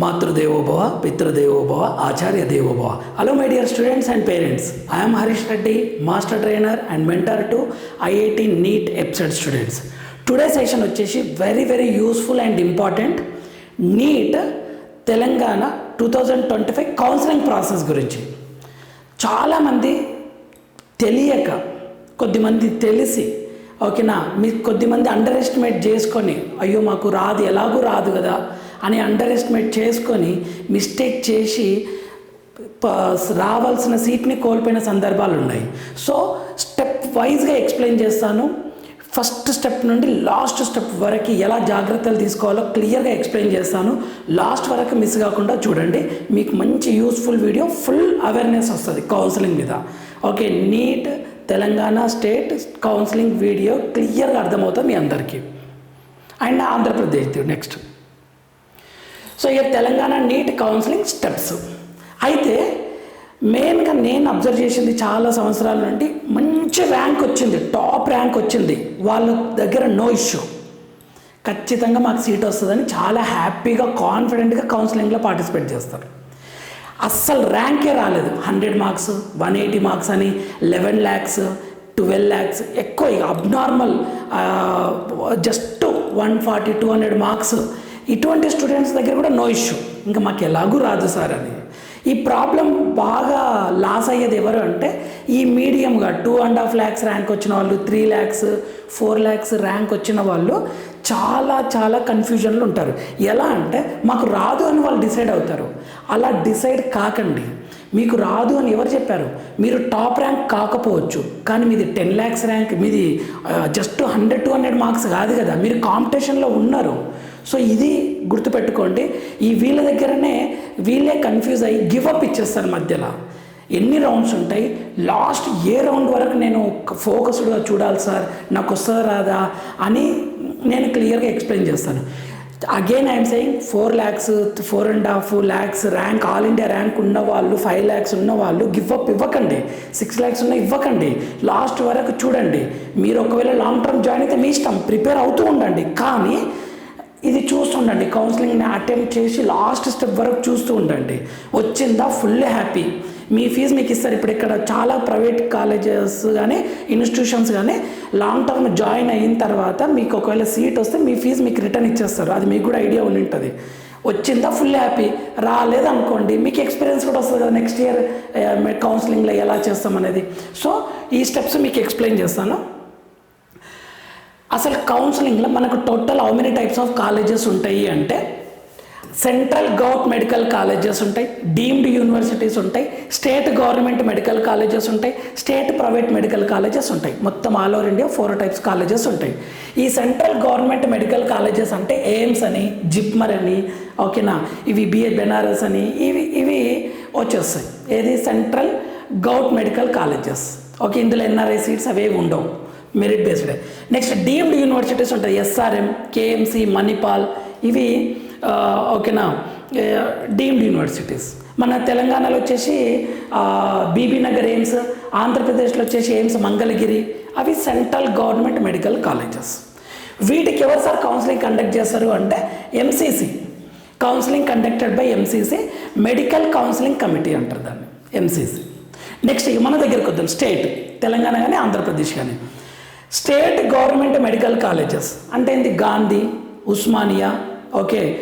మాతృదేవోభవ పితృదేవోభవ ఆచార్య దేవోభవ hello my dear students and parents I'm Harish Reddy master trainer and mentor to IIT NEET EAPCET students today session వచ్చేసి very very useful and important NEET Telangana two thousand twenty five counselling process గురించి చాలామంది తెలియక కొద్దిమంది తెలిసి ఓకేనా మీకు కొద్దిమంది under estimate చేసుకొని అయ్యో మాకు రాదు ఎలాగూ రాదు కదా అని అండర్ ఎస్టిమేట్ చేసుకొని మిస్టేక్ చేసి ప- రావాల్సిన సీట్ని కోల్పోయిన సందర్భాలు ఉన్నాయి సో స్టెప్ వైజ్గా ఎక్స్ప్లెయిన్ చేస్తాను. ఫస్ట్ స్టెప్ నుండి లాస్ట్ స్టెప్ వరకు ఎలా జాగ్రత్తలు తీసుకోవాలో క్లియర్గా ఎక్స్ప్లెయిన్ చేస్తాను. లాస్ట్ వరకు మిస్ కాకుండా చూడండి. మీకు మంచి యూస్ఫుల్ వీడియో ఫుల్ అవేర్నెస్ వస్తుంది కౌన్సిలింగ్ మీద. Okay NEET Telangana state counselling video క్లియర్గా అర్థమవుతుంది మీ అందరికీ. అండ్ ఆంధ్రప్రదేశ్ నెక్స్ట్ సో ఇక తెలంగాణ నీట్ కౌన్సిలింగ్ స్టెప్స్ అయితే మెయిన్గా నేను అబ్జర్వ్ చేసింది చాలా సంవత్సరాల నుండి మంచి ర్యాంక్ వచ్చింది టాప్ ర్యాంక్ వచ్చింది వాళ్ళ దగ్గర నో ఇష్యూ ఖచ్చితంగా మాకు సీట్ వస్తుందని చాలా హ్యాపీగా కాన్ఫిడెంట్గా కౌన్సిలింగ్లో పార్టిసిపేట్ చేస్తారు అస్సలు ర్యాంకే రాలేదు hundred marks one eighty marks అని లెవెన్ ల్యాక్స్ ట్వెల్వ్ ల్యాక్స్ ఎక్కువ abnormal just one forty two hundred marks ఇటువంటి స్టూడెంట్స్ దగ్గర కూడా నో ఇష్యూ ఇంకా మాకు ఎలాగూ రాదు సార్ అని ఈ ప్రాబ్లం బాగా లాస్ అయ్యేది ఎవరు అంటే ఈ మీడియంగా two and half lakhs rank వచ్చిన వాళ్ళు three lakhs four lakhs rank వచ్చిన వాళ్ళు చాలా చాలా కన్ఫ్యూజన్లు ఉంటారు. ఎలా అంటే మాకు రాదు అని వాళ్ళు డిసైడ్ అవుతారు. అలా డిసైడ్ కాకండి. మీకు రాదు అని ఎవరు చెప్పారు? మీరు టాప్ ర్యాంక్ కాకపోవచ్చు కానీ మీది టెన్ ల్యాక్స్ ర్యాంక్ మీది just hundred two hundred marks కాదు కదా. మీరు కాంపిటీషన్లో ఉన్నారు. సో ఇది గుర్తుపెట్టుకోండి. ఈ వీళ్ళ దగ్గరనే వీళ్ళే కన్ఫ్యూజ్ అయ్యి గివ్ అప్ ఇచ్చేస్తారు మధ్యలో. ఎన్ని రౌండ్స్ ఉంటాయి? లాస్ట్ ఏ రౌండ్ వరకు నేను ఫోకస్డ్గా చూడాలి సార్ నాకు వస్తుందా రాదా అని నేను క్లియర్గా ఎక్స్ప్లెయిన్ చేస్తాను. Again I'm saying four lakhs four and half lakhs rank all India rank ఉన్న వాళ్ళు ఫైవ్ ల్యాక్స్ ఉన్న వాళ్ళు గివ్ అప్ ఇవ్వకండి. సిక్స్ ల్యాక్స్ ఉన్న ఇవ్వకండి. లాస్ట్ వరకు చూడండి. మీరు ఒకవేళ లాంగ్ టర్మ్ జాయిన్ అయితే మీ ఇష్టం. ప్రిపేర్ అవుతూ ఉండండి. కానీ ఇది చూస్తుండండి. కౌన్సిలింగ్ని అటెంప్ట్ చేసి లాస్ట్ స్టెప్ వరకు చూస్తూ ఉండండి. వచ్చిందా? ఫుల్ హ్యాపీ మీ ఫీజు మీకు ఇస్తారు. ఇప్పుడు ఇక్కడ చాలా ప్రైవేట్ కాలేజెస్ కానీ ఇన్స్టిట్యూషన్స్ కానీ లాంగ్ టర్మ్ జాయిన్ అయిన తర్వాత మీకు ఒకవేళ సీట్ వస్తే మీ ఫీజు మీకు రిటర్న్ ఇచ్చేస్తారు. అది మీకు కూడా ఐడియా ఉండి ఉంటుంది. వచ్చిందా? ఫుల్ హ్యాపీ రాలేదు అనుకోండి మీకు ఎక్స్పీరియన్స్ కూడా వస్తుంది కదా నెక్స్ట్ ఇయర్ కౌన్సిలింగ్లో ఎలా చేస్తామనేది సో ఈ స్టెప్స్ మీకు ఎక్స్ప్లెయిన్ చేస్తాను. అసలు కౌన్సిలింగ్లో మనకు total how many types of colleges ఉంటాయి అంటే సెంట్రల్ గవర్నమెంట్ మెడికల్ కాలేజెస్ ఉంటాయి డీమ్డ్ యూనివర్సిటీస్ ఉంటాయి స్టేట్ గవర్నమెంట్ మెడికల్ కాలేజెస్ ఉంటాయి స్టేట్ ప్రైవేట్ మెడికల్ కాలేజెస్ ఉంటాయి. మొత్తం all over India four types colleges ఉంటాయి. ఈ సెంట్రల్ గవర్నమెంట్ మెడికల్ కాలేజెస్ అంటే ఎయిమ్స్ అని జిప్మర్ అని ఓకేనా ఇవి బిఏ బెనారస్ అని ఇవి ఇవి వచ్చేస్తాయి. ఏది? Central govt medical colleges okay ఇందులో ఎన్ఆర్ఐ సీట్స్ అవే ఉండవు. Merit based. Next deemed universities ఉంటాయి. ఎస్ఆర్ఎం కేఎంసి మణిపాల్ ఇవి ఓకేనా? డీమ్డ్ యూనివర్సిటీస్ మన తెలంగాణలో వచ్చేసి బీబీ నగర్ ఎయిమ్స్ ఆంధ్రప్రదేశ్లో వచ్చేసి ఎయిమ్స్ మంగళగిరి అవి సెంట్రల్ గవర్నమెంట్ మెడికల్ కాలేజెస్. వీటికి ఎవరు సార్ కౌన్సిలింగ్ కండక్ట్ చేస్తారు అంటే MCC counselling conducted by MCC medical counselling committee అంటారు దాన్ని ఎంసీసీ నెక్స్ట్ మన దగ్గరకు వద్దాం స్టేట్ తెలంగాణ కానీ ఆంధ్రప్రదేశ్ కానీ స్టేట్ గవర్నమెంట్ మెడికల్ కాలేజెస్. అంటే ఏంటి? గాంధీ ఉస్మానియా ఓకే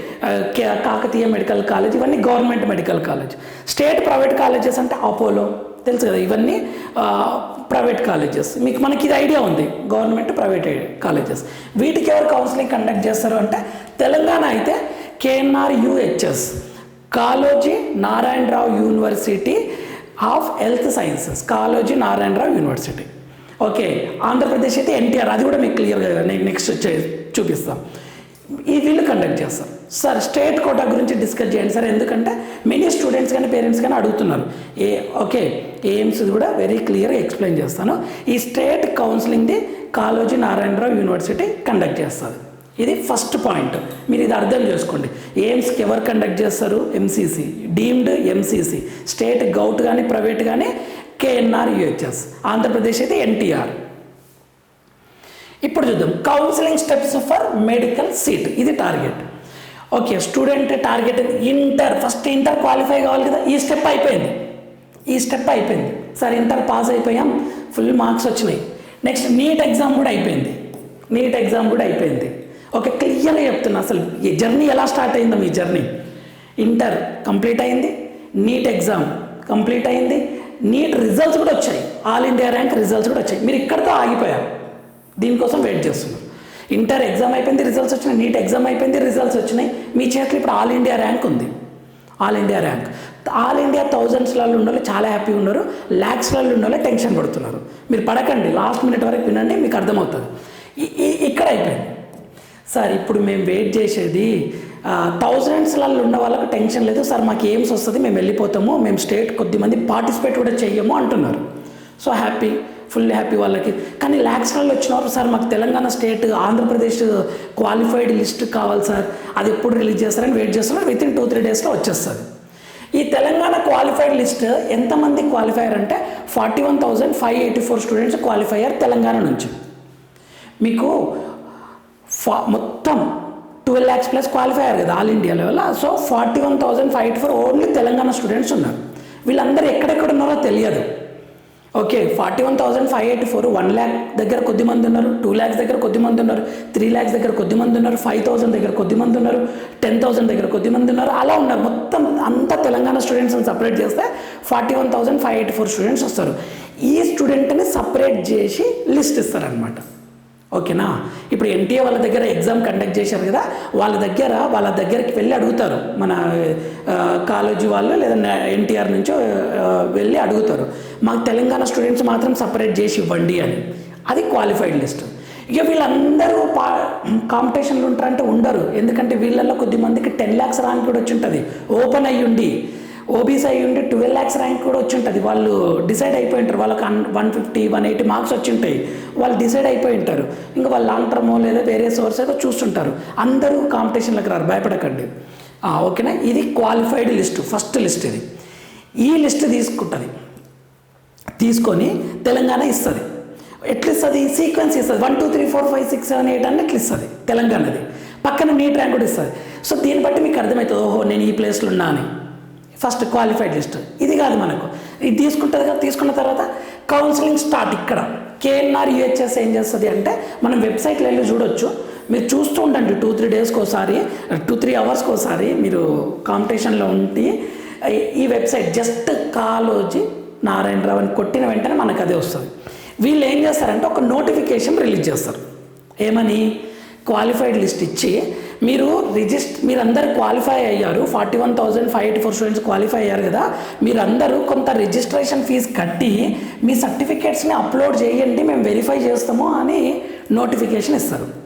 కే- కాకతీయ మెడికల్ కాలేజ్ ఇవన్నీ government medical college. State private colleges అంటే అపోలో. తెలుసు కదా ఇవన్నీ ప్రైవేట్ కాలేజెస్. మీకు మనకి ఇది ఐడియా ఉంది. Government private colleges. వీటికి ఎవరు కౌన్సిలింగ్ కండక్ట్ చేస్తారు అంటే తెలంగాణ అయితే KNR UHS Kaloji Narayana Rao university of health sciences Kaloji Narayana Rao university. Okay Andhra Pradesh అయితే ఎన్టీఆర్ అది కూడా మీకు క్లియర్గా నేను నెక్స్ట్ చూపిస్తాం. ఈ వీళ్ళు కండక్ట్ చేస్తారు. సార్ స్టేట్ కోటా గురించి డిస్కస్ చేయండి సార్. ఎందుకంటే మెనీ స్టూడెంట్స్ కానీ పేరెంట్స్ కానీ అడుగుతున్నారు. ఏ ఓకే ఎయిమ్స్ కూడా వెరీ క్లియర్గా ఎక్స్ప్లెయిన్ చేస్తాను. ఈ స్టేట్ కౌన్సిలింగ్ది కాలోజీ నారాయణరావు యూనివర్సిటీ కండక్ట్ చేస్తుంది ఇది ఫస్ట్ పాయింట్ మీరు ఇది అర్థం చేసుకోండి. ఎయిమ్స్కి ఎవరు కండక్ట్ చేస్తారు? MCC deemed MCC state govt కానీ ప్రైవేట్ కానీ కేఎన్ఆర్ యుహెచ్ఎస్ ఆంధ్రప్రదేశ్ అయితే ఎన్టీఆర్ ఇప్పుడు చూద్దాం counselling steps for medical seat ఇది target okay student target inter first inter qualify కావాలి కదా ఈ స్టెప్ అయిపోయింది. ఈ స్టెప్ అయిపోయింది. సార్ ఇంటర్ పాస్ అయిపోయాం ఫుల్ మార్క్స్ వచ్చినాయి. నెక్స్ట్ నీట్ ఎగ్జామ్ కూడా అయిపోయింది. నీట్ ఎగ్జామ్ కూడా అయిపోయింది. ఓకే క్లియర్గా చెప్తున్నా అసలు ఈ జర్నీ ఎలా స్టార్ట్ అయిందో మీ జర్నీ ఇంటర్ కంప్లీట్ అయింది నీట్ ఎగ్జామ్ కంప్లీట్ అయింది నీట్ రిజల్ట్స్ కూడా వచ్చాయి. ఆల్ ఇండియా ర్యాంక్ రిజల్ట్స్ కూడా వచ్చాయి. మీరు ఇక్కడితో ఆగిపోయారు. దీనికోసం వెయిట్ చేస్తున్నారు. ఇంటర్ ఎగ్జామ్ అయిపోయింది రిజల్ట్స్ వచ్చినాయి. నీట్ ఎగ్జామ్ అయిపోయింది రిజల్ట్స్ వచ్చినాయి. మీ చేతిలో ఇప్పుడు ఆల్ ఇండియా ర్యాంక్ ఉంది. All India rank all India థౌజండ్స్లలో ఉన్న చాలా హ్యాపీగా ఉన్నారు. ల్యాక్స్లలో ఉన్న టెన్షన్ పడుతున్నారు. మీరు పడకండి. లాస్ట్ మినిట్ వరకు వినండి మీకు అర్థమవుతుంది. ఈ- ఇక్కడ అయిపోయింది. సార్ ఇప్పుడు మేము వెయిట్ చేసేది థౌజండ్స్లలో ఉన్న వాళ్ళకి టెన్షన్ లేదు సార్ మాకు ఏమ్స్ వస్తుంది మేము వెళ్ళిపోతాము మేము స్టేట్ కొద్దిమంది పార్టిసిపేట్ కూడా చెయ్యము అంటున్నారు. సో హ్యాపీ ఫుల్ హ్యాపీ వాళ్ళకి. కానీ ల్యాక్స్లలో వచ్చినవారు సార్ మాకు Telangana state Andhra Pradesh qualified list కావాలి సార్. అది ఎప్పుడు రిలీజ్ చేస్తారని వెయిట్ చేస్తున్నారు. విత్ ఇన్ టూ త్రీ డేస్లో వచ్చేస్తుంది. ఈ తెలంగాణ క్వాలిఫైడ్ లిస్ట్ ఎంతమంది క్వాలిఫైయర్ అంటే forty one thousand five eighty four students qualifier Telangana నుంచి. మీకు ఫా మొత్తం ట్వెల్వ్ ల్యాక్స్ ప్లస్ క్వాలిఫై అయ్యారు కదా all India level. So forty one thousand five eight four only Telangana students ఉన్నారు. వీళ్ళందరూ ఎక్కడెక్కడ ఉన్నారో తెలియదు. Okay forty one thousand five eighty four one lakh దగ్గర కొద్ది మంది ఉన్నారు టూ ల్యాక్స్ దగ్గర కొద్ది మంది ఉన్నారు త్రీ ల్యాక్స్ దగ్గర కొద్ది మంది ఉన్నారు ఫైవ్ థౌసండ్ దగ్గర కొద్ది మంది ఉన్నారు టెన్ థౌసండ్ దగ్గర కొద్ది మంది ఉన్నారు అలా ఉన్నారు. మొత్తం అంతా తెలంగాణ స్టూడెంట్స్ని సపరేట్ చేస్తే forty one thousand five eighty four students వస్తారు. ఈ స్టూడెంట్ని సపరేట్ చేసి లిస్ట్ ఇస్తారనమాట ఓకేనా? ఇప్పుడు ఎన్టీఏ వాళ్ళ దగ్గర ఎగ్జామ్ కండక్ట్ చేశారు కదా వాళ్ళ దగ్గర వాళ్ళ దగ్గరికి వెళ్ళి అడుగుతారు. మన కాలేజీ వాళ్ళు లేదా ఎన్టీఆర్ నుంచో వెళ్ళి అడుగుతారు. మాకు తెలంగాణ స్టూడెంట్స్ మాత్రం సపరేట్ చేసి ఇవ్వండి అని. అది క్వాలిఫైడ్ లిస్ట్. ఇక వీళ్ళందరూ పా కాంపిటీషన్లు ఉంటారంటే ఉండరు. ఎందుకంటే వీళ్ళల్లో కొద్ది మందికి టెన్ ల్యాక్స్ ర్యాంక్ కూడా వచ్చి ఉంటుంది. ఓపెన్ అయ్యి ఉండి ఓబీసీ అయ్యి ఉండి ట్వెల్వ్ ల్యాక్స్ ర్యాంక్ కూడా వచ్చి ఉంటుంది. వాళ్ళు డిసైడ్ అయిపోయి ఉంటారు. వాళ్ళకి one fifty one eighty marks వచ్చి ఉంటాయి. వాళ్ళు డిసైడ్ అయిపోయి ఉంటారు. ఇంకా వాళ్ళు లాంగ్ టర్మో లేదా వేరే సోర్స్ ఏదో చూస్తుంటారు. అందరూ కాంపిటీషన్లకు రారు. భయపడకండి. ఓకేనా? ఇది క్వాలిఫైడ్ లిస్టు ఫస్ట్ లిస్ట్ ఇది. ఈ లిస్ట్ తీసుకుంటుంది. తీసుకొని తెలంగాణ ఇస్తుంది. ఎట్లా ఇస్తుంది సీక్వెన్స్ ఇస్తుంది. One two three four five six seven eight అని ఎట్లా ఇస్తుంది తెలంగాణది. పక్కన నీట్ ర్యాంక్ కూడా ఇస్తుంది. సో దీన్ని బట్టి మీకు అర్థమవుతుంది. ఓహో నేను ఈ ప్లేస్లో ఉన్నా అని ఫస్ట్ క్వాలిఫైడ్ లిస్ట్. ఇది కాదు మనకు. ఇది తీసుకుంటుంది కదా తీసుకున్న తర్వాత కౌన్సిలింగ్ స్టార్ట్ ఇక్కడ. కేఎన్ఆర్ యూహెచ్ఎస్ ఏం చేస్తుంది అంటే మనం వెబ్సైట్లో వెళ్ళి చూడొచ్చు. మీరు చూస్తూ ఉండండి టూ త్రీ డేస్కి ఒకసారి టూ త్రీ అవర్స్కి ఒకసారి మీరు కాంపిటీషన్లో ఉండి ఈ- వెబ్సైట్ జస్ట్ కాలోజీ నారాయణరావు అని కొట్టిన వెంటనే మనకు అదే వస్తుంది. వీళ్ళు ఏం చేస్తారంటే ఒక నోటిఫికేషన్ రిలీజ్ చేస్తారు. ఏమని? క్వాలిఫైడ్ లిస్ట్ ఇచ్చి మీరు రిజిస్టర్ మీరందరూ క్వాలిఫై అయ్యారు. Forty one thousand five eighty four students qualify అయ్యారు కదా. మీరందరూ కొంత రిజిస్ట్రేషన్ ఫీజు కట్టి మీ సర్టిఫికేట్స్ని అప్లోడ్ చేయండి. మేము వెరిఫై చేస్తాము అని నోటిఫికేషన్ ఇస్తారు.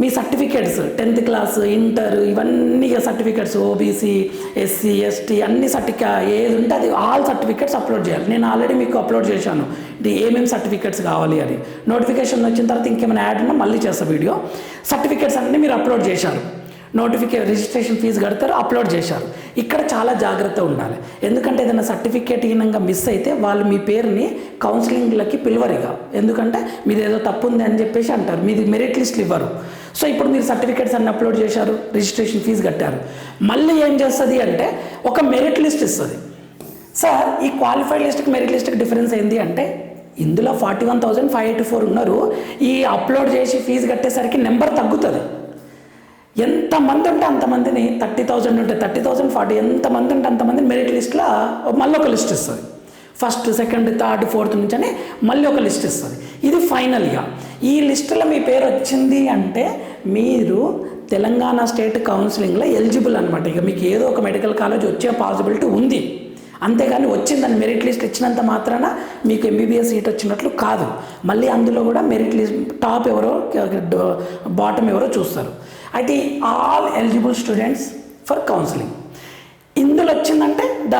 మీ సర్టిఫికేట్స్ టెన్త్ క్లాస్ ఇంటర్ ఇవన్నీ సర్టిఫికేట్స్ ఓబీసీ ఎస్సీ ఎస్టీ అన్ని సర్టిఫికా ఏది ఉంటే అది ఆల్ సర్టిఫికేట్స్ అప్లోడ్ చేయాలి. నేను ఆల్రెడీ మీకు అప్లోడ్ చేశాను. ఏమేమి సర్టిఫికేట్స్ కావాలి అని. నోటిఫికేషన్ వచ్చిన తర్వాత ఇంకేమైనా యాడ్ ఉన్నా మళ్ళీ చేస్తా వీడియో. సర్టిఫికేట్స్ అన్నీ మీరు అప్లోడ్ చేశారు. నోటిఫికే రిజిస్ట్రేషన్ ఫీజు కడతారు అప్లోడ్ చేశారు. ఇక్కడ చాలా జాగ్రత్త ఉండాలి. ఎందుకంటే ఏదైనా సర్టిఫికేట్ హీనంగా మిస్ అయితే వాళ్ళు మీ పేరుని కౌన్సిలింగ్లకి పిలువరిగా ఎందుకంటే మీది ఏదో తప్పు ఉంది అని చెప్పేసి అంటారు. మీది మెరిట్ లిస్ట్లు ఇవ్వరు. సో ఇప్పుడు మీరు సర్టిఫికేట్స్ అన్ని అప్లోడ్ చేశారు రిజిస్ట్రేషన్ ఫీజు కట్టారు. మళ్ళీ ఏం చేస్తుంది అంటే ఒక మెరిట్ లిస్ట్ ఇస్తుంది. సార్ ఈ క్వాలిఫైడ్ లిస్ట్కి మెరిట్ లిస్ట్కి డిఫరెన్స్ ఏంటి అంటే ఇందులో forty one thousand five eighty four ఉన్నారు. ఈ అప్లోడ్ చేసి ఫీజు కట్టేసరికి నెంబర్ తగ్గుతుంది. ఎంతమంది ఉంటే అంతమందిని థర్టీ థౌజండ్ ఉంటే థర్టీ థౌజండ్ ఫార్టీ ఎంతమంది ఉంటే అంతమందిని మెరిట్ లిస్ట్లో మళ్ళీ ఒక లిస్ట్ ఇస్తుంది. ఫస్ట్ సెకండ్ థర్డ్ ఫోర్త్ నుంచి అని మళ్ళీ ఒక లిస్ట్ ఇస్తుంది. ఇది ఫైనల్గా ఈ లిస్టులో మీ పేరు వచ్చింది అంటే మీరు తెలంగాణ స్టేట్ కౌన్సిలింగ్లో ఎలిజిబుల్ అనమాట ఇక మీకు ఏదో ఒక మెడికల్ కాలేజ్ వచ్చే పాసిబిలిటీ ఉంది. అంతేగాని వచ్చిందని మెరిట్ లిస్ట్ ఇచ్చినంత మాత్రాన మీకు ఎంబీబీఎస్ సీట్ వచ్చినట్లు కాదు. మళ్ళీ అందులో కూడా మెరిట్ లిస్ట్ టాప్ ఎవరో బాటమ్ ఎవరో చూస్తారు. అయితే all eligible students for counselling. ఇందులో వచ్చిందంటే the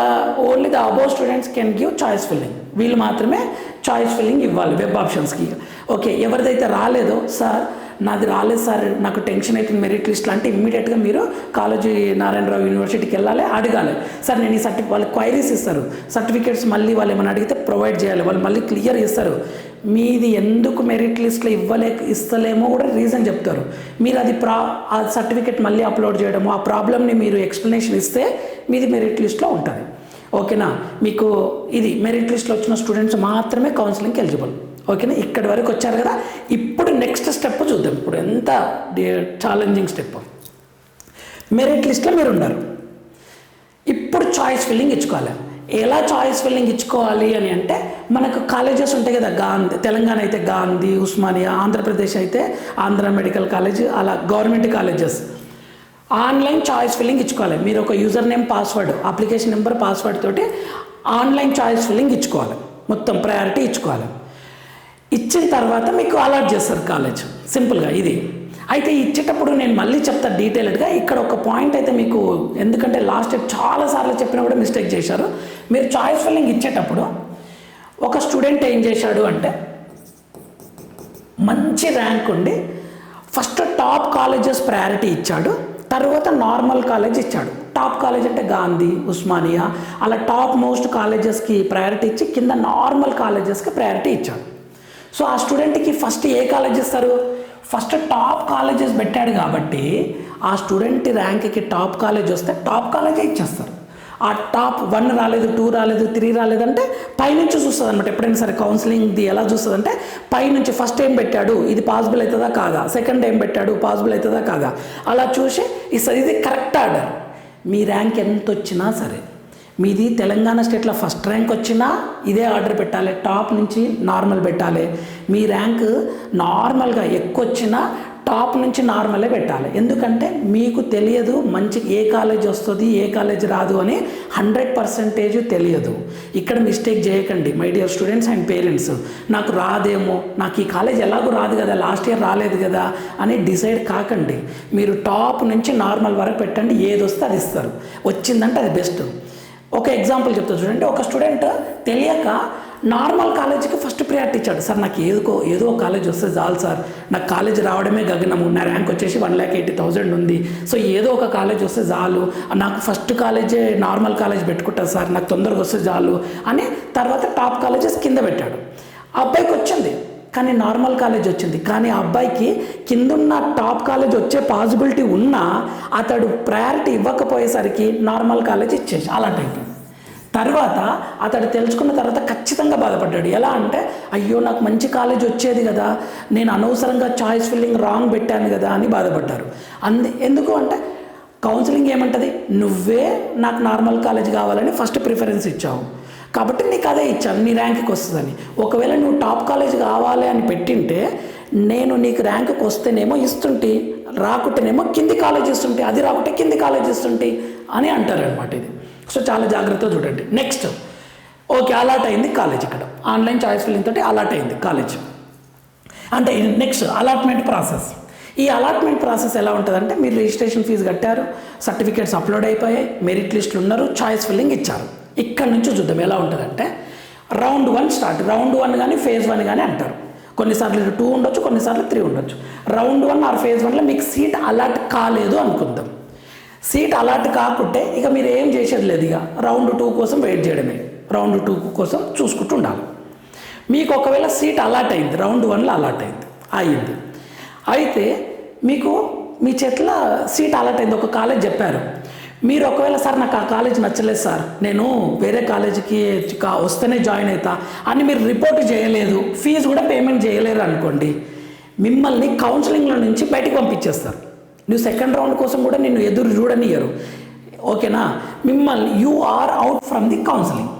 only the above students can give choice filling. వీళ్ళు మాత్రమే చాయిస్ ఫిల్లింగ్ ఇవ్వాలి వెబ్ ఆప్షన్స్కి. ఓకే ఎవరిదైతే రాలేదో సార్ నాది రాలేదు సార్ నాకు టెన్షన్ అవుతుంది మెరిట్ లిస్ట్లో అంటే ఇమ్మీడియట్గా మీరు కాలేజీ నారాయణరావు యూనివర్సిటీకి వెళ్ళాలి అడగాలి. సార్ నేను ఈ సర్టిఫి వాళ్ళు క్వైరీస్ ఇస్తారు. సర్టిఫికేట్స్ మళ్ళీ వాళ్ళు ఏమైనా అడిగితే ప్రొవైడ్ చేయాలి వాళ్ళు మళ్ళీ క్లియర్ ఇస్తారు. మీది ఎందుకు మెరిట్ లిస్ట్లో ఇవ్వలే ఇస్తలేమో కూడా రీజన్ చెప్తారు. మీరు అది ప్రా ఆ సర్టిఫికేట్ మళ్ళీ అప్లోడ్ చేయడము ఆ ప్రాబ్లమ్ని మీరు ఎక్స్ప్లెనేషన్ ఇస్తే మీది మెరిట్ లిస్ట్లో ఉంటుంది. ఓకేనా? మీకు ఇది మెరిట్ లిస్ట్లో వచ్చిన స్టూడెంట్స్ మాత్రమే కౌన్సిలింగ్కి ఎలిజిబుల్. ఓకేనా? ఇక్కడి వరకు వచ్చారు కదా? ఇప్పుడు నెక్స్ట్ స్టెప్ చూద్దాం. ఇప్పుడు ఎంత ఛాలెంజింగ్ స్టెప్ మెరిట్ లిస్ట్లో మీరు ఉన్నారు ఇప్పుడు చాయిస్ ఫిల్లింగ్ ఇచ్చుకోవాలి. ఎలా చాయిస్ ఫిల్లింగ్ ఇచ్చుకోవాలి అని అంటే మనకు కాలేజెస్ ఉంటాయి కదా గాంధీ తెలంగాణ అయితే గాంధీ ఉస్మానియా ఆంధ్రప్రదేశ్ అయితే ఆంధ్ర మెడికల్ కాలేజ్ అలా government colleges online choice filling ఇచ్చుకోవాలి. మీరు ఒక user name password application number password తోటి ఆన్లైన్ చాయిస్ ఫిల్లింగ్ ఇచ్చుకోవాలి. మొత్తం ప్రయారిటీ ఇచ్చుకోవాలి. ఇచ్చిన తర్వాత మీకు అలాట్ చేస్తారు కాలేజ్. సింపుల్గా ఇది. అయితే ఇచ్చేటప్పుడు నేను మళ్ళీ చెప్తా డీటెయిల్డ్గా. ఇక్కడ ఒక పాయింట్ అయితే మీకు ఎందుకంటే లాస్ట్ చాలాసార్లు చెప్పినా కూడా మిస్టేక్ చేశారు. మీరు చాయిస్ ఫిల్లింగ్ ఇచ్చేటప్పుడు ఒక స్టూడెంట్ ఏం చేశాడు అంటే మంచి ర్యాంక్ ఉండి ఫస్ట్ టాప్ కాలేజెస్ ప్రయారిటీ ఇచ్చాడు. తర్వాత నార్మల్ కాలేజ్ ఇచ్చాడు. టాప్ కాలేజ్ అంటే గాంధీ ఉస్మానియా అలా టాప్ మోస్ట్ కాలేజెస్కి ప్రయారిటీ ఇచ్చి కింద నార్మల్ కాలేజెస్కి ప్రయారిటీ ఇచ్చాడు. సో ఆ స్టూడెంట్కి ఫస్ట్ ఏ కాలేజ్ ఇస్తారు? ఫస్ట్ టాప్ కాలేజెస్ పెట్టాడు కాబట్టి ఆ స్టూడెంట్ ర్యాంక్కి టాప్ కాలేజ్ వస్తే టాప్ కాలేజే ఇచ్చేస్తారు. ఆ టాప్ వన్ రాలేదు టూ రాలేదు త్రీ రాలేదంటే పైనుంచి చూస్తుంది అనమాట ఎప్పుడైనా సరే కౌన్సిలింగ్ది ఎలా చూస్తుంది అంటే పైనుంచి ఫస్ట్ ఏం పెట్టాడు? ఇది పాసిబుల్ అవుతుందా కాదా? సెకండ్ ఏం పెట్టాడు? పాసిబుల్ అవుతుందా కాదా? అలా చూసి ఇది కరెక్ట్ ఆర్డర్ మీ ర్యాంక్ ఎంత వచ్చినా సరే మీది తెలంగాణ స్టేట్లో ఫస్ట్ ర్యాంక్ వచ్చినా ఇదే ఆర్డర్ పెట్టాలి టాప్ నుంచి నార్మల్ పెట్టాలి. మీ ర్యాంక్ నార్మల్గా ఎక్కువ వచ్చినా టాప్ నుంచి నార్మలే పెట్టాలి. ఎందుకంటే మీకు తెలియదు మంచి ఏ కాలేజ్ వస్తుంది ఏ కాలేజ్ రాదు అని హండ్రెడ్ పర్సెంటేజ్ తెలియదు. ఇక్కడ మిస్టేక్ చేయకండి my dear students and parents. నాకు రాదేమో నాకు ఈ కాలేజ్ ఎలాగో రాదు కదా లాస్ట్ ఇయర్ రాలేదు కదా అని డిసైడ్ కాకండి. మీరు టాప్ నుంచి నార్మల్ వరకు పెట్టండి ఏది వస్తే అది ఇస్తారు. వచ్చిందంటే అది బెస్ట్. ఒక ఎగ్జాంపుల్ చెప్తా చూడండి. ఒక స్టూడెంట్ తెలియక నార్మల్ కాలేజీకి ఫస్ట్ ప్రియారిటీ ఇచ్చాడు. సార్ నాకు ఏదో ఏదో కాలేజ్ వస్తే చాలు సార్. నాకు కాలేజ్ రావడమే గగనము నా ర్యాంక్ వచ్చేసి వన్ ల్యాక్ ఎయిటీ థౌజండ్ ఉంది. సో ఏదో ఒక కాలేజ్ వస్తే చాలు. నాకు ఫస్ట్ కాలేజే నార్మల్ కాలేజ్ పెట్టుకుంటా సార్. నాకు తొందరగా వస్తే చాలు. అని తర్వాత టాప్ కాలేజెస్ కింద పెట్టాడు. అబ్బాయికి వచ్చింది. కానీ నార్మల్ కాలేజ్ వచ్చింది. కానీ ఆ అబ్బాయికి కిందున్న టాప్ కాలేజ్ వచ్చే పాసిబిలిటీ ఉన్నా అతడు ప్రయారిటీ ఇవ్వకపోయేసరికి నార్మల్ కాలేజ్ ఇచ్చేసి అలాంటి అయిపోయింది తర్వాత అతడు తెలుసుకున్న తర్వాత ఖచ్చితంగా బాధపడ్డాడు. ఎలా అంటే అయ్యో నాకు మంచి కాలేజ్ వచ్చేది కదా నేను అనవసరంగా చాయిస్ ఫిల్లింగ్ రాంగ్ పెట్టాను కదా అని బాధపడ్డారు. అందు ఎందుకు అంటే కౌన్సిలింగ్ ఏమంటుంది? నువ్వే నాకు నార్మల్ కాలేజ్ కావాలని ఫస్ట్ ప్రిఫరెన్స్ ఇచ్చావు. కాబట్టి నీకు అదే ఇచ్చాను నీ ర్యాంక్కి వస్తుందని. ఒకవేళ నువ్వు టాప్ కాలేజ్ కావాలి అని పెట్టింటే నేను నీకు ర్యాంక్కి వస్తేనేమో ఇస్తుంటే రాకుంటేనేమో కింది కాలేజ్ ఇస్తుంటే అది రాకుంటే కింది కాలేజ్ ఇస్తుంటే అని అంటారనమాట ఇది. సో చాలా జాగ్రత్తగా చూడండి. నెక్స్ట్ ఓకే అలాట్ అయింది కాలేజ్ ఇక్కడ. ఆన్లైన్ చాయిస్ ఫిల్లింగ్ తోటి అలాట్ అయింది కాలేజ్ అంటే నెక్స్ట్ అలాట్మెంట్ ప్రాసెస్ ఈ అలాట్మెంట్ ప్రాసెస్ ఎలా ఉంటుందంటే మీరు రిజిస్ట్రేషన్ ఫీజు కట్టారు సర్టిఫికేట్స్ అప్లోడ్ అయిపోయాయి మెరిట్ లిస్టులు ఉన్నారు చాయిస్ ఫిల్లింగ్ ఇచ్చారు. ఇక్కడ నుంచి చూద్దాం ఎలా ఉంటుందంటే round one start round one కానీ ఫేజ్ వన్ కానీ అంటారు. కొన్నిసార్లు టూ ఉండొచ్చు కొన్నిసార్లు త్రీ ఉండొచ్చు. రౌండ్ వన్ ఆర్ ఫేజ్ వన్లో మీకు సీట్ అలాట్ కాలేదు అనుకుందాం. సీట్ అలాట్ కాకుంటే ఇక మీరు ఏం చేసేది లేదు ఇక. రౌండ్ టూ కోసం వెయిట్ చేయడమే. రౌండ్ టూ కోసం చూసుకుంటూ ఉండాలి. మీకు ఒకవేళ సీట్ అలాట్ అయింది రౌండ్ వన్లో అలాట్ అయింది అయింది అయితే మీకు మీ చేతిలో సీట్ అలాట్ అయింది. ఒక కాలేజ్ చెప్పారు. మీరు ఒకవేళ సార్ నాకు ఆ కాలేజ్ నచ్చలేదు సార్ నేను వేరే కాలేజీకి వస్తేనే జాయిన్ అవుతా అని మీరు రిపోర్ట్ చేయలేదు ఫీజు కూడా పేమెంట్ చేయలేరు అనుకోండి మిమ్మల్ని కౌన్సిలింగ్లో నుంచి బయటకు పంపించేస్తారు. నువ్వు సెకండ్ రౌండ్ కోసం కూడా నిన్ను ఎదురు చూడనియరు ఓకేనా? మిమ్మల్ని you are out from the counselling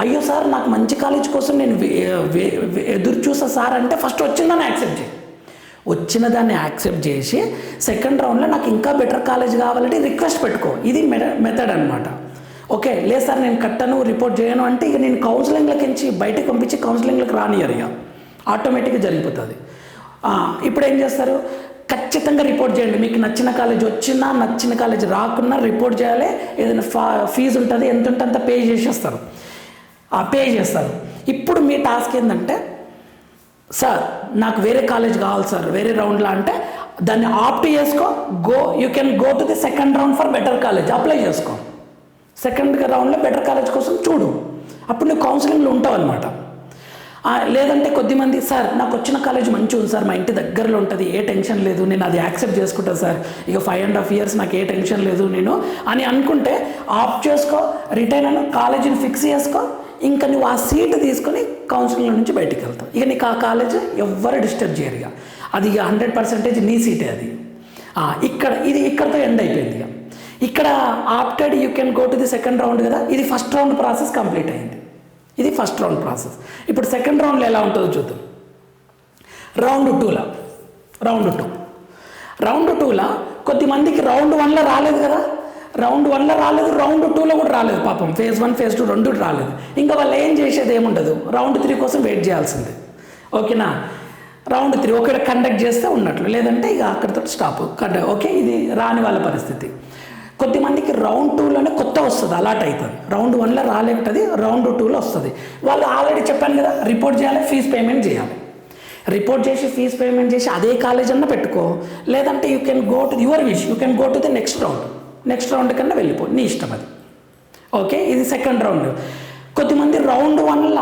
అయ్యో సార్ నాకు మంచి కాలేజ్ కోసం నేను వే- వే- ఎదురు చూసా సార్ అంటే ఫస్ట్ వచ్చిందని యాక్సెప్ట్ చేయి. వచ్చిన దాన్ని యాక్సెప్ట్ చేసి సెకండ్ రౌండ్లో నాకు ఇంకా బెటర్ కాలేజ్ కావాలంటే రిక్వెస్ట్ పెట్టుకో. ఇది మెథడ్ అనమాట ఓకే లేదు సార్ నేను కట్టను రిపోర్ట్ చేయను అంటే ఇక నేను కౌన్సిలింగ్లకి నుంచి బయటకు పంపించి కౌన్సిలింగ్లకు రానియరు ఇక. ఆటోమేటిక్గా జరిగిపోతుంది. ఇప్పుడు ఏం చేస్తారు? ఖచ్చితంగా రిపోర్ట్ చేయండి. మీకు నచ్చిన కాలేజ్ వచ్చినా నచ్చిన కాలేజ్ రాకున్నా రిపోర్ట్ చేయాలి. ఏదైనా ఫా ఫీజు ఉంటుంది ఎంత ఉంటే అంత పే చేసేస్తారు. ఆ పే చేస్తారు. ఇప్పుడు మీ టాస్క్ ఏంటంటే సార్ నాకు వేరే కాలేజ్ కావాలి సార్ వేరే రౌండ్లో అంటే దాన్ని ఆప్ట్ చేసుకో. Go you can go to the second round for better college apply చేసుకో. సెకండ్ రౌండ్లో బెటర్ కాలేజ్ కోసం చూడు. అప్పుడు నువ్వు కౌన్సిలింగ్లో ఉంటావు అనమాట లేదంటే కొద్దిమంది సార్ నాకు వచ్చిన కాలేజ్ మంచిగా ఉంది సార్ మా ఇంటి దగ్గరలో ఉంటుంది. ఏ టెన్షన్ లేదు. నేను అది యాక్సెప్ట్ చేసుకుంటాను సార్ ఇక ఫైవ్ అండ్ హాఫ్ ఇయర్స్ నాకు ఏ టెన్షన్ లేదు నేను అని అనుకుంటే ఆఫ్ చేసుకో. రిటైన్ అని. కాలేజీని ఫిక్స్ చేసుకో. ఇంకా నువ్వు ఆ సీట్ తీసుకొని కౌన్సిలింగ్ నుంచి బయటికి వెళ్తావు. ఇక నీకు ఆ కాలేజ్ ఎవ్వరు డిస్టర్బ్ చేయరు ఇక. అది ఇక హండ్రెడ్ పర్సెంటేజ్ నీ సీటే అది. ఇక్కడ ఇది ఇక్కడతో ఎండ్ అయిపోయింది ఇక. ఇక్కడ opted you can go to the second round కదా. ఇది ఫస్ట్ రౌండ్ ప్రాసెస్ కంప్లీట్ అయింది. ఇది ఫస్ట్ రౌండ్ ప్రాసెస్ ఇప్పుడు సెకండ్ రౌండ్లో ఎలా ఉంటుందో చూద్దాం. రౌండ్ టూలో రౌండ్ టూ రౌండ్ టూలో కొద్దిమందికి రౌండ్ వన్లో రాలేదు కదా. రౌండ్ వన్లో రాలేదు రౌండ్ టూలో కూడా రాలేదు పాపం. ఫేజ్ వన్ ఫేజ్ టూ రెండు రాలేదు. ఇంకా వాళ్ళు ఏం చేసేది ఏముండదు. రౌండ్ త్రీ కోసం వెయిట్ చేయాల్సింది. ఓకేనా? రౌండ్ త్రీ ఒకటి కండక్ట్ చేస్తే ఉన్నట్లు. లేదంటే ఇక అక్కడితో స్టాప్. కండ ఓకే? ఇది రాని వాళ్ళ పరిస్థితి. కొద్దిమందికి రౌండ్ టూలోనే కొత్త వస్తుంది అలాట్ అవుతుంది. రౌండ్ వన్లో రాలేటది రౌండ్ టూలో వస్తుంది. వాళ్ళు ఆల్రెడీ చెప్పాను కదా రిపోర్ట్ చేయాలి ఫీజు పేమెంట్ చేయాలి. రిపోర్ట్ చేసి ఫీజు పేమెంట్ చేసి అదే కాలేజ్ అన్న పెట్టుకో. లేదంటే you can go to your wish you can go to the next round. Next round కన్నా వెళ్ళిపో నీ ఇష్టం అది. ఓకే ఇది సెకండ్ రౌండ్ కొద్దిమంది రౌండ్ వన్ల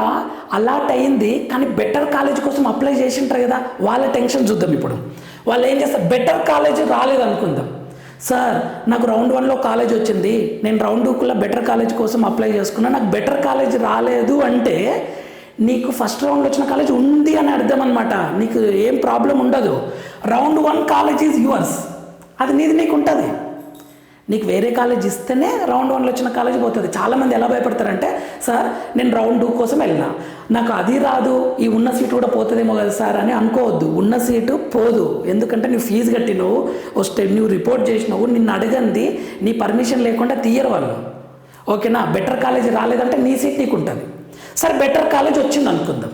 అలాట్ అయింది కానీ బెటర్ కాలేజ్ కోసం అప్లై చేసింటారు కదా వాళ్ళ టెన్షన్ చూద్దాం ఇప్పుడు. వాళ్ళు ఏం చేస్తారు? బెటర్ కాలేజ్ రాలేదు అనుకుందాం. సార్ నాకు రౌండ్ వన్లో కాలేజ్ వచ్చింది నేను రౌండ్ టూకులో బెటర్ కాలేజ్ కోసం అప్లై చేసుకున్నా నాకు బెటర్ కాలేజ్ రాలేదు అంటే నీకు ఫస్ట్ రౌండ్ వచ్చిన కాలేజ్ ఉంది అని అర్థం అనమాట నీకు ఏం ప్రాబ్లం ఉండదు. Round one college is yours అది నీది నీకు ఉంటుంది నీకు వేరే కాలేజ్ ఇస్తేనే రౌండ్ వన్లో వచ్చిన కాలేజ్ పోతుంది. చాలామంది ఎలా భయపడతారంటే సార్ నేను రౌండ్ టూ కోసం వెళ్ళినా. నాకు అది రాదు ఈ ఉన్న సీటు కూడా పోతుందేమో కదా సార్ అని అనుకోవద్దు. ఉన్న సీటు పోదు. ఎందుకంటే నువ్వు ఫీజు కట్టినవు వస్తే నువ్వు రిపోర్ట్ చేసినావు నిన్ను అడగంది నీ పర్మిషన్ లేకుండా తీయరు వాళ్ళు. ఓకేనా? బెటర్ కాలేజ్ రాలేదంటే నీ సీట్ నీకు ఉంటుంది సరే బెటర్ కాలేజ్ వచ్చింది అనుకుందాం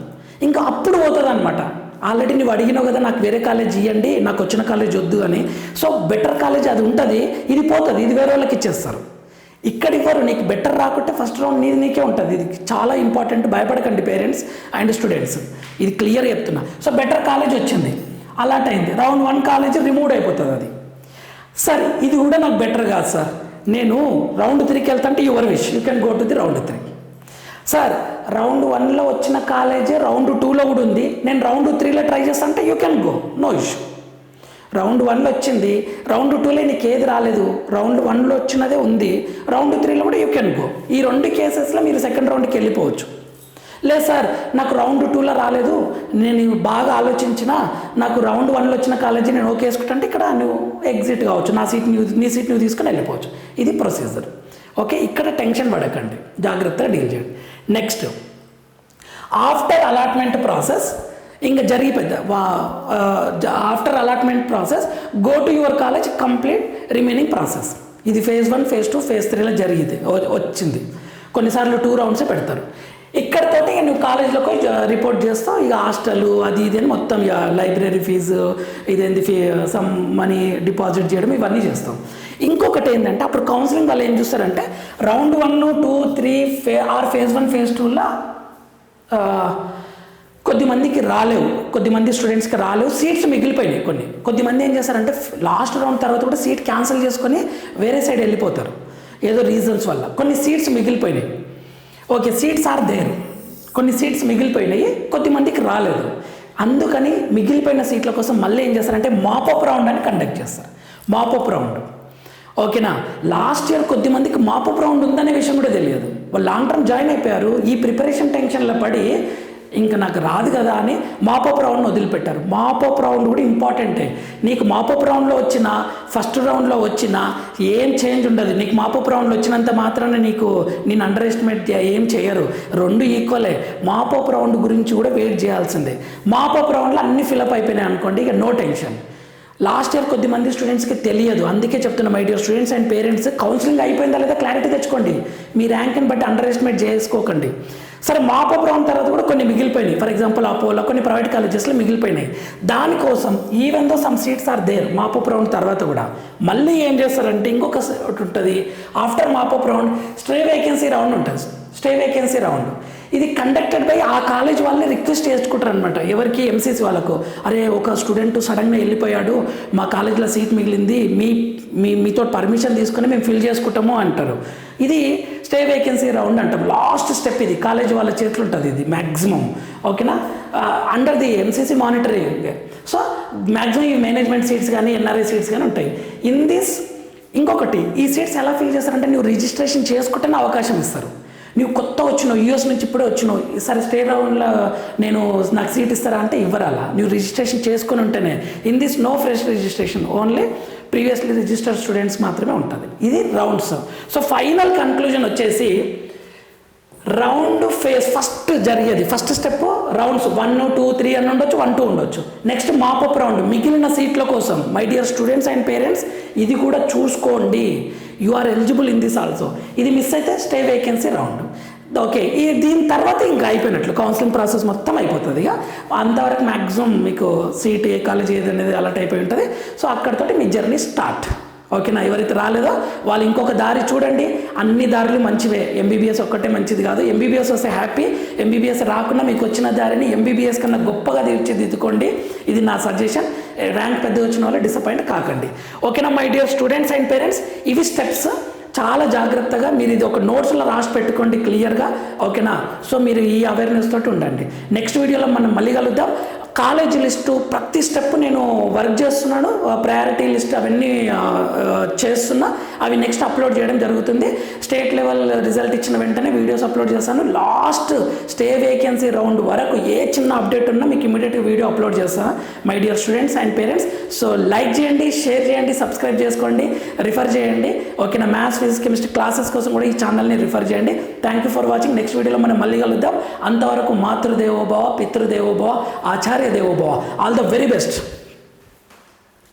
ఇంకా అప్పుడు పోతుంది అనమాట ఆల్రెడీ నువ్వు అడిగినావు కదా నాకు వేరే కాలేజ్ ఇవ్వండి నాకు వచ్చిన కాలేజ్ వద్దు అని. సో బెటర్ కాలేజ్ అది ఉంటుంది ఇది పోతుంది ఇది వేరే వాళ్ళకి ఇచ్చేస్తారు. ఇక్కడ ఇవ్వరు నీకు బెటర్ రాకుంటే ఫస్ట్ రౌండ్ నీది నీకే ఉంటుంది. ఇది చాలా ఇంపార్టెంట్ భయపడకండి పేరెంట్స్ అండ్ స్టూడెంట్స్ ఇది క్లియర్ చెప్తున్నా. సో బెటర్ కాలేజ్ వచ్చింది. అలాట్ అయింది రౌండ్ వన్ కాలేజ్ రిమూవ్ అయిపోతుంది అది. సరే ఇది కూడా నాకు బెటర్ కాదు సార్. నేను రౌండ్ త్రీకి వెళ్తాంటే your wish you can go to the round three sir round వన్లో వచ్చిన కాలేజీ రౌండ్ టూలో కూడా ఉంది. నేను రౌండ్ త్రీలో ట్రై చేస్తా అంటే you can go. No issue. Round వన్లో వచ్చింది. రౌండ్ టూలో నీకు ఏది రాలేదు. రౌండ్ వన్లో వచ్చినదే ఉంది. రౌండ్ త్రీలో కూడా యూ కెన్ గో. ఈ రెండు కేసెస్లో మీరు సెకండ్ రౌండ్కి వెళ్ళిపోవచ్చు. లేదు సార్ నాకు రౌండ్ టూలో రాలేదు. నేను బాగా ఆలోచించిన నాకు రౌండ్ వన్లో వచ్చిన కాలేజీ నేను ఓకే వేసుకుంటే ఇక్కడ నువ్వు ఎగ్జిట్ కావచ్చు. నా సీట్ నువ్వు నీ సీట్ నువ్వు తీసుకొని వెళ్ళిపోవచ్చు. ఇది ప్రొసీజర్. ఓకే ఇక్కడ టెన్షన్ పడకండి. జాగ్రత్తగా డీల్ చేయండి. నెక్స్ట్ ఆఫ్టర్ అలాట్మెంట్ ప్రాసెస్ ఇంకా జరిగిపోయింది. After allotment process go to your college complete remaining process ఇది phase one phase two phase త్రీలో జరిగింది. వచ్చింది. కొన్నిసార్లు టూ రౌండ్స్ పెడతారు. ఇక్కడతో ఇక నువ్వు కాలేజ్లోకి రిపోర్ట్ చేస్తావు. ఇక హాస్టల్ అది ఇది అని మొత్తం ఇక లైబ్రరీ ఫీజు ఇదేంది ఫీ సమ్ మనీ డిపాజిట్ చేయడం ఇవన్నీ చేస్తాం. ఇంకొకటి ఏంటంటే అప్పుడు కౌన్సిలింగ్ వాళ్ళు ఏం చూస్తారంటే రౌండ్ వన్ టూ త్రీ ఫే ఆర్ ఫేజ్ వన్ ఫేజ్ టూలో కొద్దిమందికి రాలేవు. కొద్దిమంది స్టూడెంట్స్కి రాలేవు. సీట్స్ మిగిలిపోయినాయి కొన్ని. కొద్దిమంది ఏం చేస్తారంటే లాస్ట్ రౌండ్ తర్వాత కూడా సీట్ క్యాన్సిల్ చేసుకొని వేరే సైడ్ వెళ్ళిపోతారు. ఏదో రీజన్స్ వల్ల. కొన్ని సీట్స్ మిగిలిపోయినాయి. ఓకే సీట్స్ ఆర్ దేర్ కొన్ని సీట్స్ మిగిలిపోయినాయి. కొద్దిమందికి రాలేదు. అందుకని మిగిలిపోయిన సీట్ల కోసం మళ్ళీ ఏం చేస్తారంటే మాపప్ రౌండ్ అని కండక్ట్ చేస్తారు. మాపప్ రౌండ్ ఓకేనా? లాస్ట్ ఇయర్ కొద్దిమందికి మాపప్ రౌండ్ ఉందనే విషయం కూడా తెలియదు. వాళ్ళు లాంగ్ టర్మ్ జాయిన్ అయిపోయారు. ఈ ప్రిపరేషన్ టెన్షన్లో పడి ఇంకా నాకు రాదు కదా అని మాపప్ రౌండ్ వదిలిపెట్టారు. మాపప్ రౌండ్ కూడా ఇంపార్టెంటే నీకు మాపప్ రౌండ్లో వచ్చిన ఫస్ట్ రౌండ్లో వచ్చిన ఏం చేంజ్ ఉండదు. నీకు మాపప్ రౌండ్లో వచ్చినంత మాత్రాన నీకు నేను అండర్ ఎస్టిమేట్ ఏం చేయరు. రెండు ఈక్వలే మాపప్ రౌండ్ గురించి కూడా వెయిట్ చేయాల్సిందే. మాపప్ రౌండ్లో అన్ని ఫిలప్ అయిపోయినాయి అనుకోండి ఇక నో టెన్షన్ లాస్ట్ ఇయర్ కొద్దిమంది స్టూడెంట్స్కి తెలియదు. అందుకే చెప్తున్నా my dear students and parents counselling అయిపోయిందా లేదా క్లారిటీ తెచ్చుకోండి. మీ ర్యాంక్ని బట్టి అండర్ ఎస్టిమేట్ చేసుకోకండి. సరే మాపప్ రౌండ్ తర్వాత కూడా కొన్ని మిగిలిపోయినాయి. ఫర్ ఎగ్జాంపుల్ అపోలో కొన్ని ప్రైవేట్ కాలేజెస్లో మిగిలిపోయినాయి. దానికోసం even though some seats are there mop up round తర్వాత కూడా మళ్ళీ ఏం చేస్తారంటే ఇంకొక ఒకటి ఉంటుంది. After mop up round stray vacancy round ఉంటుంది. స్టే వేకెన్సీ రౌండ్ ఇది కండక్టెడ్ బై ఆ కాలేజ్ వాళ్ళని రిక్వెస్ట్ చేసుకుంటారు అనమాట ఎవరికి ఎంసీసీ వాళ్ళకు. అరే ఒక స్టూడెంట్ సడన్గా వెళ్ళిపోయాడు మా కాలేజీలో సీట్ మిగిలింది మీ మీ మీతో పర్మిషన్ తీసుకొని మేము ఫిల్ చేసుకుంటాము అంటారు. ఇది స్టే వేకెన్సీ రౌండ్ అంటాం. లాస్ట్ స్టెప్ ఇది. కాలేజ్ వాళ్ళ చేతులు ఉంటుంది ఇది మ్యాక్సిమం ఓకేనా? Under the MCC monitoring so maximum ఈ మేనేజ్మెంట్ సీట్స్ కానీ ఎన్ఆర్ఐ సీట్స్ కానీ ఉంటాయి. ఇన్ దిస్ ఇంకొకటి ఈ సీట్స్ ఎలా ఫిల్ చేస్తారంటే నువ్వు రిజిస్ట్రేషన్ చేసుకుంటేనే అవకాశం ఇస్తారు. నువ్వు కొత్త వచ్చినావు యూఎస్ నుంచి ఇప్పుడే వచ్చినావు. సరే స్టేట్ రౌండ్లో నేను నాకు సీట్ ఇస్తారా అంటే ఇవ్వరాలా? నువ్వు రిజిస్ట్రేషన్ చేసుకుని ఉంటేనే. In this no fresh registration only previously registered students మాత్రమే ఉంటుంది. ఇది రౌండ్స్. సో ఫైనల్ కన్క్లూజన్ వచ్చేసి రౌండ్ ఫేస్ ఫస్ట్ జరిగేది. First step rounds one two three అని ఉండొచ్చు వన్ టూ ఉండొచ్చు. నెక్స్ట్ మాపప్ రౌండ్ మిగిలిన సీట్ల కోసం my dear students and parents ఇది కూడా చూసుకోండి. You are eligible in this also ఇది మిస్ అయితే స్టే వేకెన్సీ రౌండ్ ఓకే ఈ దీని తర్వాత ఇంకా అయిపోయినట్లు. కౌన్సిలింగ్ ప్రాసెస్ మొత్తం అయిపోతుంది ఇక. అంతవరకు మ్యాక్సిమం మీకు సీట్ ఏ కాలేజ్ ఏది అనేది అలర్ట్ అయిపోయి ఉంటుంది. సో అక్కడతోటి మీ జర్నీ స్టార్ట్ ఓకేనా ఎవరైతే రాలేదో వాళ్ళు ఇంకొక దారి చూడండి. అన్ని దారులు మంచివే. ఎంబీబీఎస్ ఒక్కటే మంచిది కాదు. ఎంబీబీఎస్ వస్తే హ్యాపీ ఎంబీబీఎస్ రాకుండా మీకు వచ్చిన దారిని ఎంబీబీఎస్ కన్నా గొప్పగా తీర్చిదిద్దుకోండి. ఇది నా సజెషన్ ర్యాంక్ పెద్ద వచ్చిన వాళ్ళు డిసప్పాయింట్ కాకండి. ఓకేనా my dear students and parents ఇవి స్టెప్స్ చాలా జాగ్రత్తగా మీరు ఇది ఒక నోట్స్లో రాసి పెట్టుకోండి క్లియర్గా ఓకేనా? సో మీరు ఈ అవేర్నెస్ తోటి ఉండండి. నెక్స్ట్ వీడియోలో మనం మళ్ళీ కలుద్దాం. కాలేజ్ లిస్టు ప్రతి స్టెప్ నేను వర్క్ చేస్తున్నాను. ప్రయారిటీ లిస్ట్ అవన్నీ చేస్తున్నా. అవి నెక్స్ట్ అప్లోడ్ చేయడం జరుగుతుంది. స్టేట్ లెవెల్ రిజల్ట్ ఇచ్చిన వెంటనే వీడియోస్ అప్లోడ్ చేస్తాను. లాస్ట్ స్టే వేకెన్సీ రౌండ్ వరకు ఏ చిన్న అప్డేట్ ఉన్నా మీకు ఇమీడియట్గా వీడియో అప్లోడ్ చేస్తాను my dear students and parents so like చేయండి షేర్ చేయండి సబ్స్క్రైబ్ చేసుకోండి రిఫర్ చేయండి. ఓకేనా? మ్యాథ్స్ ఫిజిక్స్ కెమిస్ట్రీ క్లాసెస్ కోసం కూడా ఈ ఛానల్ని రిఫర్ చేయండి. Thank you for watching next వీడియోలో మనం మళ్ళీ కలుద్దాం. అంతవరకు మాతృదేవోభవ పితృదేవోభవ ఆచార్య All the very best.